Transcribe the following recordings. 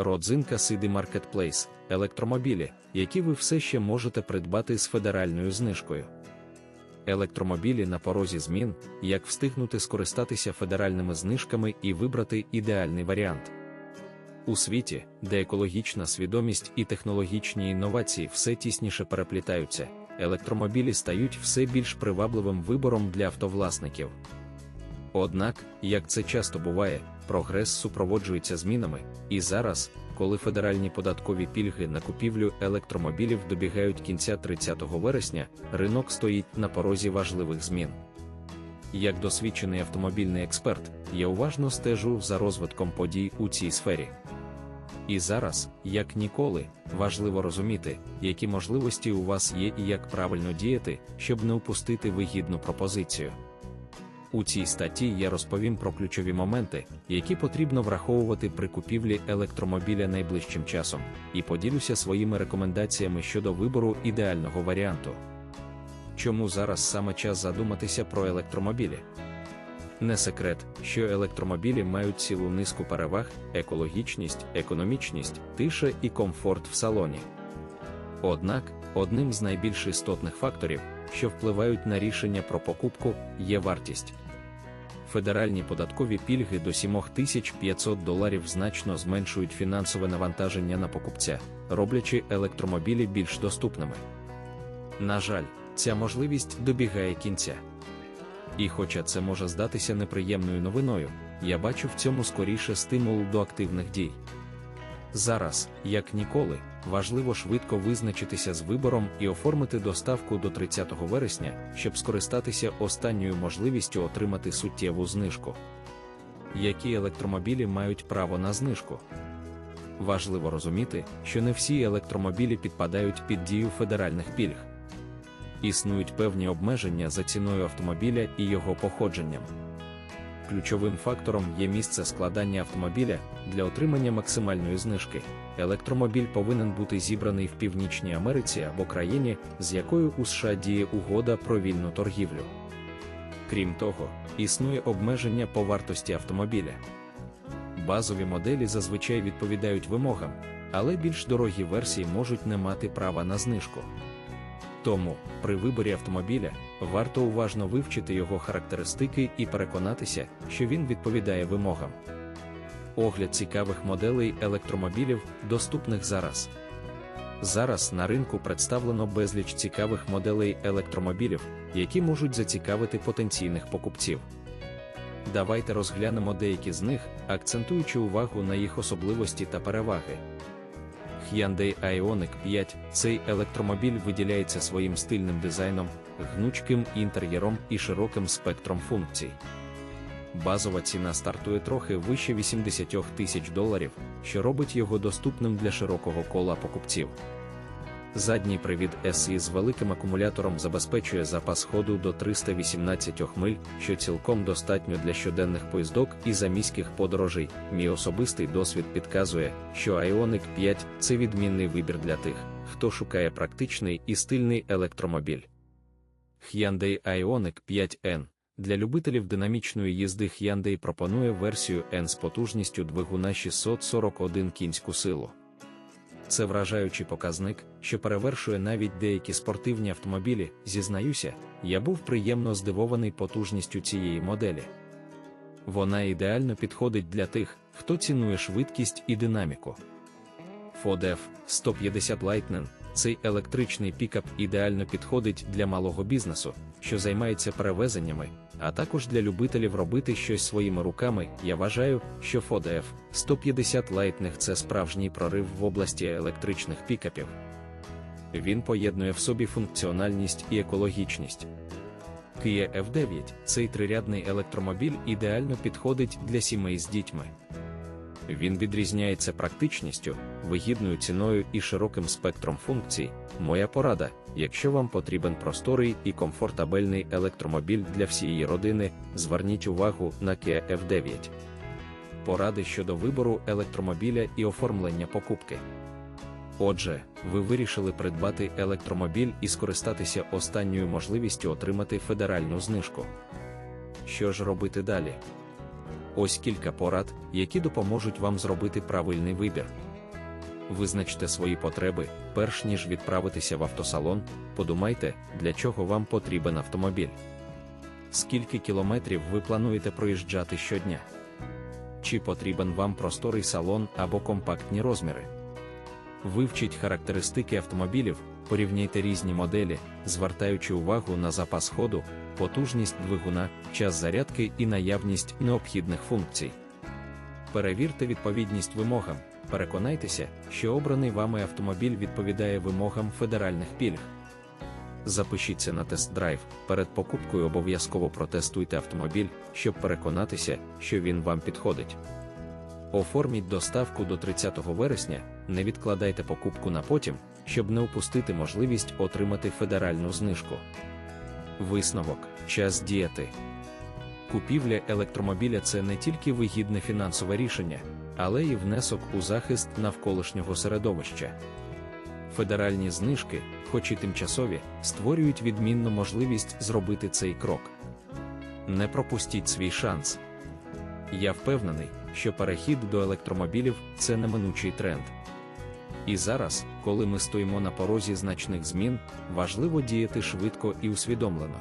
Родзинка City Marketplace – електромобілі, які ви все ще можете придбати з федеральною знижкою. Електромобілі на порозі змін, як встигнути скористатися федеральними знижками і вибрати ідеальний варіант. У світі, де екологічна свідомість і технологічні інновації все тісніше переплітаються, електромобілі стають все більш привабливим вибором для автовласників. Однак, як це часто буває, прогрес супроводжується змінами, і зараз, коли федеральні податкові пільги на купівлю електромобілів добігають кінця 30 вересня, ринок стоїть на порозі важливих змін. Як досвідчений автомобільний експерт, я уважно стежу за розвитком подій у цій сфері. І зараз, як ніколи, важливо розуміти, які можливості у вас є і як правильно діяти, щоб не упустити вигідну пропозицію. У цій статті я розповім про ключові моменти, які потрібно враховувати при купівлі електромобіля найближчим часом, і поділюся своїми рекомендаціями щодо вибору ідеального варіанту. Чому зараз саме час задуматися про електромобілі? Не секрет, що електромобілі мають цілу низку переваг, екологічність, економічність, тиша і комфорт в салоні. Однак, одним з найбільш істотних факторів, що впливають на рішення про покупку, є вартість. Федеральні податкові пільги до 7500 доларів значно зменшують фінансове навантаження на покупця, роблячи електромобілі більш доступними. На жаль, ця можливість добігає кінця. І хоча це може здатися неприємною новиною, я бачу в цьому скоріше стимул до активних дій. Зараз, як ніколи, важливо швидко визначитися з вибором і оформити доставку до 30 вересня, щоб скористатися останньою можливістю отримати суттєву знижку. Які електромобілі мають право на знижку? Важливо розуміти, що не всі електромобілі підпадають під дію федеральних пільг. Існують певні обмеження за ціною автомобіля і його походженням. Ключовим фактором є місце складання автомобіля для отримання максимальної знижки. Електромобіль повинен бути зібраний в Північній Америці або країні, з якою у США діє угода про вільну торгівлю. Крім того, існує обмеження по вартості автомобіля. Базові моделі зазвичай відповідають вимогам, але більш дорогі версії можуть не мати права на знижку. Тому, при виборі автомобіля, варто уважно вивчити його характеристики і переконатися, що він відповідає вимогам. Огляд цікавих моделей електромобілів, доступних зараз. Зараз на ринку представлено безліч цікавих моделей електромобілів, які можуть зацікавити потенційних покупців. Давайте розглянемо деякі з них, акцентуючи увагу на їх особливості та переваги. Hyundai Ioniq 5 цей електромобіль виділяється своїм стильним дизайном, гнучким інтер'єром і широким спектром функцій. Базова ціна стартує трохи вище 80 тисяч доларів, що робить його доступним для широкого кола покупців. Задній привід SI з великим акумулятором забезпечує запас ходу до 318 миль, що цілком достатньо для щоденних поїздок і заміських подорожей. Мій особистий досвід підказує, що Ioniq 5 це відмінний вибір для тих, хто шукає практичний і стильний електромобіль. Hyundai Ioniq 5N для любителів динамічної їзди Hyundai пропонує версію N з потужністю двигуна 641 кінську силу. Це вражаючий показник, що перевершує навіть деякі спортивні автомобілі. Зізнаюся, я був приємно здивований потужністю цієї моделі. Вона ідеально підходить для тих, хто цінує швидкість і динаміку. Ford F-150 Lightning цей електричний пікап ідеально підходить для малого бізнесу, що займається перевезеннями, а також для любителів робити щось своїми руками. Я вважаю, що Ford F-150 Lightning – це справжній прорив в області електричних пікапів. Він поєднує в собі функціональність і екологічність. Kia F9 цей трирядний електромобіль ідеально підходить для сімей з дітьми. Він відрізняється практичністю, вигідною ціною і широким спектром функцій. Моя порада, якщо вам потрібен просторий і комфортабельний електромобіль для всієї родини, зверніть увагу на Kia F9. Поради щодо вибору електромобіля і оформлення покупки. Отже, ви вирішили придбати електромобіль і скористатися останньою можливістю отримати федеральну знижку. Що ж робити далі? Ось кілька порад, які допоможуть вам зробити правильний вибір. Визначте свої потреби, перш ніж відправитися в автосалон, подумайте, для чого вам потрібен автомобіль. Скільки кілометрів ви плануєте проїжджати щодня? Чи потрібен вам просторий салон або компактні розміри? Вивчіть характеристики автомобілів, порівняйте різні моделі, звертаючи увагу на запас ходу, потужність двигуна, час зарядки і наявність необхідних функцій. Перевірте відповідність вимогам, переконайтеся, що обраний вами автомобіль відповідає вимогам федеральних пільг. Запишіться на тест-драйв. Перед покупкою обов'язково протестуйте автомобіль, щоб переконатися, що він вам підходить. Оформіть доставку до 30 вересня, не відкладайте покупку на потім, щоб не упустити можливість отримати федеральну знижку. Висновок час діяти. Купівля електромобіля це не тільки вигідне фінансове рішення, але й внесок у захист навколишнього середовища. Федеральні знижки, хоч і тимчасові, створюють відмінну можливість зробити цей крок. Не пропустіть свій шанс. Я впевнений, що перехід до електромобілів це неминучий тренд. І зараз, коли ми стоїмо на порозі значних змін, важливо діяти швидко і усвідомлено.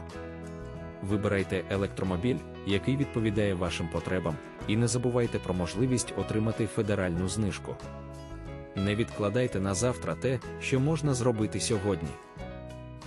Вибирайте електромобіль, який відповідає вашим потребам, і не забувайте про можливість отримати федеральну знижку. Не відкладайте на завтра те, що можна зробити сьогодні.